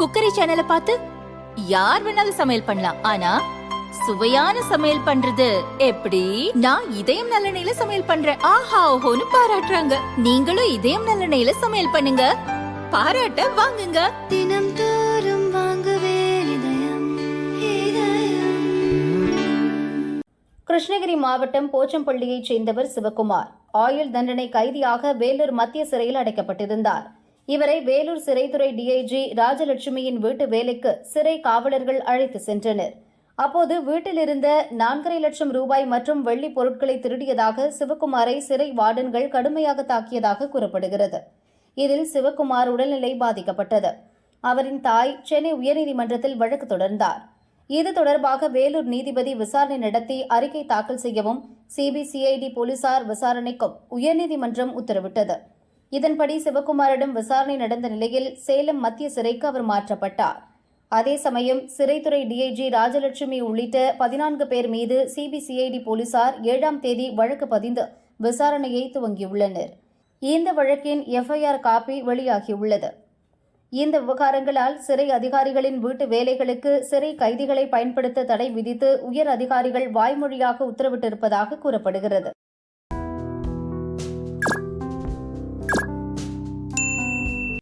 Cookery சேனலை பார்த்து யார் வேணாலும் சமையல் பண்ணலாம். ஆனா சுவையான சமையல் பண்றது எப்படி? நான் இதயம் நல்லெண்ணெயில சமையல் பண்றேன். ஆஹா ஓஹோன்னு பாராட்டுறாங்க. நீங்களும் இதயம் நல்லெண்ணெயில சமையல் பண்ணுங்க. பாராட்ட வாங்குங்க. தினம் தோறும் வாங்குவே இதயம் இதயம். கிருஷ்ணகிரி மாவட்டம் போச்சம்பள்ளியைச் சேர்ந்தவர் சிவகுமார். ஆயுள் தண்டனை கைதியாக வேலூர் மத்திய சிறையில் அடைக்கப்பட்டிருந்தார். இவரை வேலூர் சிறைத்துறை டிஐஜி ராஜலட்சுமியின் வீட்டு வேலைக்கு சிறை காவலர்கள் அழைத்து சென்றனர். அப்போது வீட்டில் இருந்த நான்கரை லட்சம் ரூபாய் மற்றும் வெள்ளி பொருட்களை திருடியதாக சிவகுமாரை சிறை வார்டன்கள் கடுமையாக தாக்கியதாக கூறப்படுகிறது. இதில் சிவகுமார் உடல்நிலை பாதிக்கப்பட்டது. அவரின் தாய் சென்னை உயர்நீதிமன்றத்தில் வழக்கு தொடர்ந்தார். இது தொடர்பாக வேலூர் நீதிபதி விசாரணை நடத்தி அறிக்கை தாக்கல் செய்யவும் சிபிசிஐடி போலீசார் விசாரணைக்கும் உயர்நீதிமன்றம் உத்தரவிட்டது. இதன்படி சிவகுமாரிடம் விசாரணை நடந்த நிலையில் சேலம் மத்திய சிறைக்கு அவர் மாற்றப்பட்டார். அதே சமயம் சிறைத்துறை டிஐஜி ராஜலட்சுமி உள்ளிட்ட பதினான்கு பேர் மீது சிபிசிஐடி போலீசார் ஏழாம் தேதி வழக்கு பதிந்து விசாரணையை துவங்கியுள்ளனர். இந்த வழக்கின் எஃப்ஐஆர் காப்பி வெளியாகியுள்ளது. இந்த விவகாரங்களால் சிறை அதிகாரிகளின் வீட்டு வேலைகளுக்கு சிறை கைதிகளை பயன்படுத்த தடை விதித்து உயர் அதிகாரிகள் வாய்மொழியாக உத்தரவிட்டிருப்பதாக கூறப்படுகிறது.